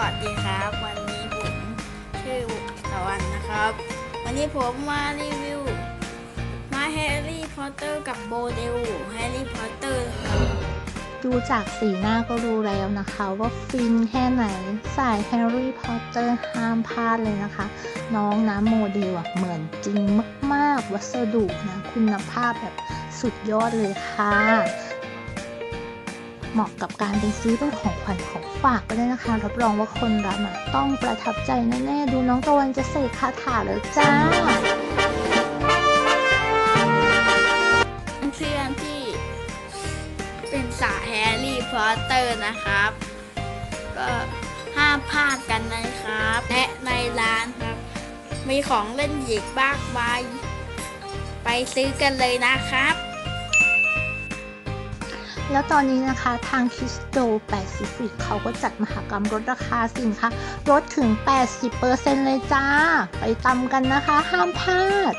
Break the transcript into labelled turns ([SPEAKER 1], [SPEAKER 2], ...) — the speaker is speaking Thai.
[SPEAKER 1] วัสดีครับ วันนี้ผมชื่อตะวันนะครับ วันนี้ผมมารีวิว มาแฮร์รี่พอตเตอร์กับโบเดลแฮร์รี่พอตเตอร์
[SPEAKER 2] ดูจากสีหน้าก็รู้แล้วนะคะว่าฟินแค่ไหนสายแฮร์รี่พอตเตอร์ห้ามพลาดเลยนะคะ น้องนะโมเดลเหมือนจริงมาก ๆ วัสดุนะ คุณภาพแบบสุดยอดเลยค่ะ เหมาะกับการเป็นซื้อเป็นของขวัญของฝากก็ได้นะคะ รับรองว่าคนรับต้องประทับใจแน่ๆ ดูน้องตะวันจะเสกคาถาแล้วจ้า
[SPEAKER 1] เพื่อนที่เป็นสายแฮร์รี่พอตเตอร์นะครับ ก็ห้ามพลาดกันนะครับ และในร้านครับ มีของเล่นหยิกบ้ากใบายไปซื้อกันเลยนะครับ
[SPEAKER 2] แล้วตอนนี้นะคะทางคิสโตแปซิฟิกเขาก็จัดมหกรรมลดราคาสินค้าลดถึง 80%เลยจ้า ไปตำกันนะคะ ห้ามพลาด